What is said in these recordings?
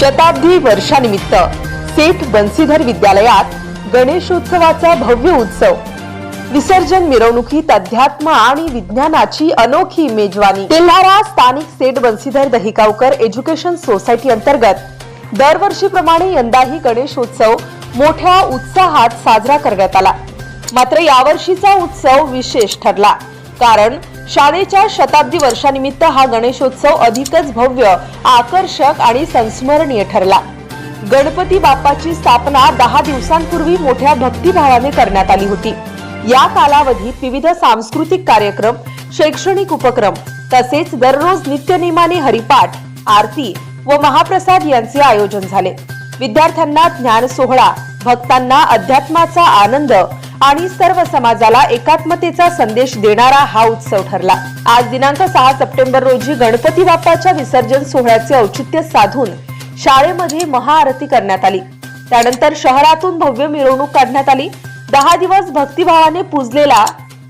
शताब्दी वर्षानिमित्त सेठ बन्सीधर विद्यालयात गणेशोत्सवाचा भव्य उत्सव. विसर्जन मिरवणुकीत अध्यात्म आणि विज्ञानाची अनोखी मेजवानी. तेल्हारा स्थानिक सेठ बन्सीधर दहिकावकर एज्युकेशन सोसायटी अंतर्गत दरवर्षीप्रमाणे यंदाही गणेशोत्सव मोठ्या उत्साहात साजरा करण्यात आला. मात्र यावर्षीचा उत्सव विशेष ठरला कारण शाळेच्या शताब्दी वर्षानिमित्त हा गणेशोत्सव अधिकच भव्य आकर्षक आणि संस्मरणीय ठरला. गणपती बाप्पाची स्थापना दहा दिवसांपूर्वी मोठ्या भक्तिभावाने करण्यात आली होती. या कालावधीत विविध सांस्कृतिक कार्यक्रम शैक्षणिक उपक्रम तसेच दररोज नित्यनेमाने हरिपाठ आरती व महाप्रसाद यांचे आयोजन झाले. विद्यार्थ्यांना ज्ञान सोहळा भक्तांना अध्यात्माचा आनंद आणि सर्व समाजाला एकात्मतेचा संदेश देणारा हा उत्सव ठरला. आज दिनांक सहा सप्टेंबर रोजी गणपती बाप्पाच्या विसर्जन सोहळ्याचे औचित्य साधून शाळेमध्ये महाआरती करण्यात आली. त्यानंतर शहरातून भव्य मिरवणूक काढण्यात आली. दहा दिवस भक्तिभावाने पूजलेला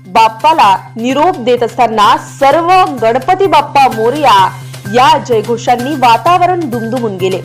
बाप्पाला निरोप देत असताना सर्व गणपती बाप्पा मोरया या जयघोषांनी वातावरण दुमदुमून गेले.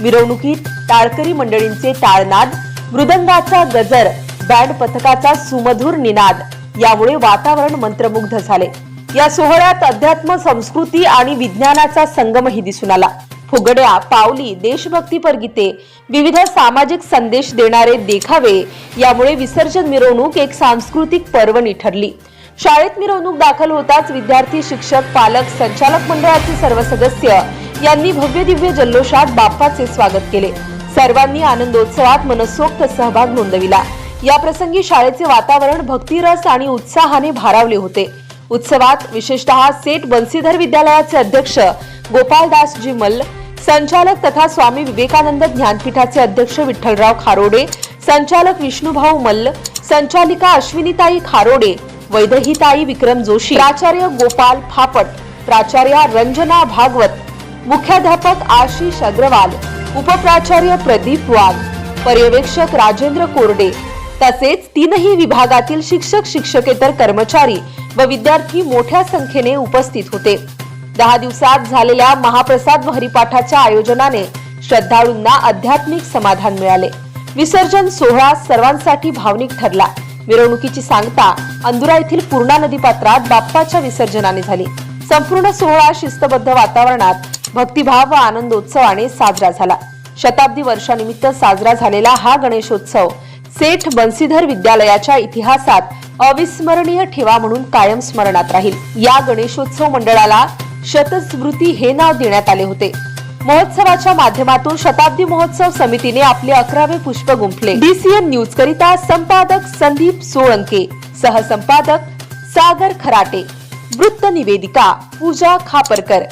मिरवणुकीत टाळकरी मंडळींचे टाळनाद मृदंगाचा गजर बँड पथकाचा सुमधुर निनाद. यामुळे वातावरण मंत्रमुग्ध झाले. या सोहळ्यात अध्यात्म संस्कृती आणि विज्ञानाचा संगमही दिसून आला. फुगड्या पावली देशभक्तीपर गीते विविध सामाजिक संदेश देणारे देखावे यामुळे विसर्जन मिरवणूक एक सांस्कृतिक पर्वणी ठरली. शाळेत मिरवणूक दाखल होताच विद्यार्थी शिक्षक पालक संचालक मंडळाचे सर्व सदस्य यांनी भव्य दिव्य जल्लोषात बाप्पाचे स्वागत केले. सर्वांनी आनंदोत्सवात मनसोक्त सहभाग नोंदविला. या प्रसंगी शाळेचे वातावरण भक्तिरस आणि उत्साहाने भारावले होते. उत्सवात विशेषतः सेठ बन्सीधर विद्यालयाचे अध्यक्ष गोपालदासजी मल्ल संचालक तथा स्वामी विवेकानंद ज्ञानपीठाचे अध्यक्ष विठ्ठलराव खारोडे संचालक विष्णुभाऊ मल्ल संचालिका अश्विनीताई खारोडे वैदहीताई विक्रम जोशी प्राचार्य गोपाल फापट प्राचार्या रंजना भागवत मुख्याध्यापक आशिष अग्रवाल उपप्राचार्य प्रदीप वाघ पर्यवेक्षक राजेंद्र कोरडे तसेच तीनही विभागातील शिक्षक शिक्षकेतर कर्मचारी व विद्यार्थी मोठ्या संख्येने उपस्थित होते. दहा दिवसात झालेल्या महाप्रसाद व हरिपाठाच्या आयोजनाने श्रद्धाळूंना आध्यात्मिक समाधान मिळाले. विसर्जन सोहळा सर्वांसाठी भावनिक ठरला. मिरवणुकीची सांगता अंदुरा येथील पूर्णा नदी पात्रात बाप्पाच्या विसर्जनाने झाली. संपूर्ण सोहळा शिस्तबद्ध वातावरणात भक्तिभाव व आनंदोत्सवाने साजरा झाला. शताब्दी वर्षानिमित्त साजरा झालेला हा गणेशोत्सव सेठ बन्सीधर विद्यालयाच्या इतिहासात अविस्मरणीय ठेवा म्हणून कायम स्मरणात राहील. या गणेशोत्सव मंडळाला शतस्मृती हे नाव देण्यात आले होते. महोत्सवाच्या माध्यमातून शताब्दी महोत्सव समितीने आपले अकरावे पुष्प गुंफले. डीसीएन न्यूज करिता संपादक संदीप सोळंके सहसंपादक सागर खराटे वृत्त निवेदिका पूजा खापरकर.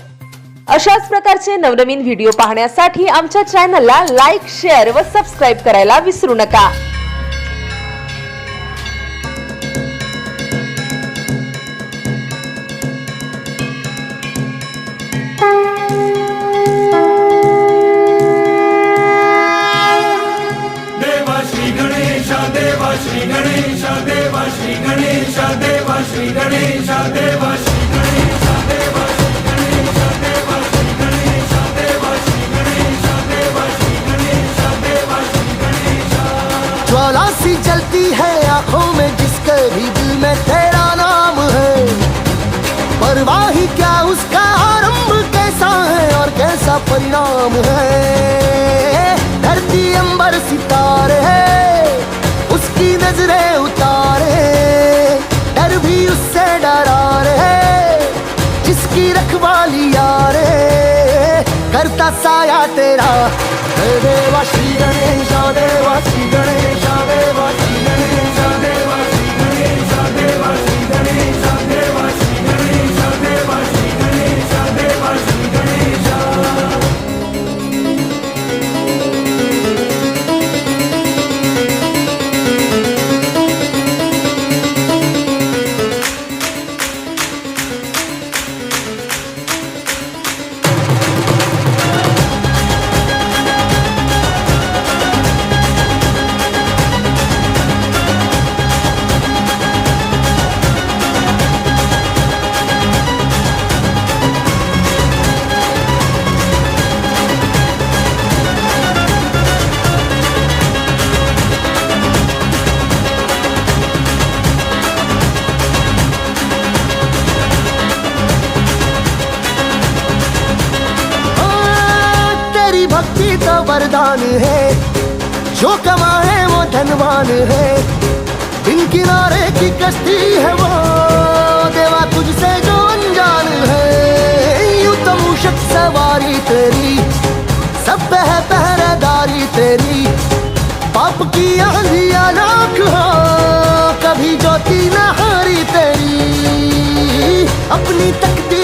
अशाच प्रकारचे नवनवीन व्हिडिओ पाहण्यासाठी आमच्या चॅनलला लाईक शेअर व सबस्क्राईब करायला विसरू नका. नाम है। धरती अंबर सितारे है। उसकी नजरें उतारे डर भी उससे डरा रहे जिसकी रखवाली यारे करता साया तेरा। देवा श्री गणेश देवा। वरदान है। जो कमाए वो धनवान है। बिन किनारे की कश्ती है वो। देवा तुझसे जो अनजान है। यूँ तो मूषक सवारी तेरी। सब है पहरेदारी तेरी। पाप की आंधिया लाख हो। कभी ज्योति न हारी तेरी। अपनी तकदीर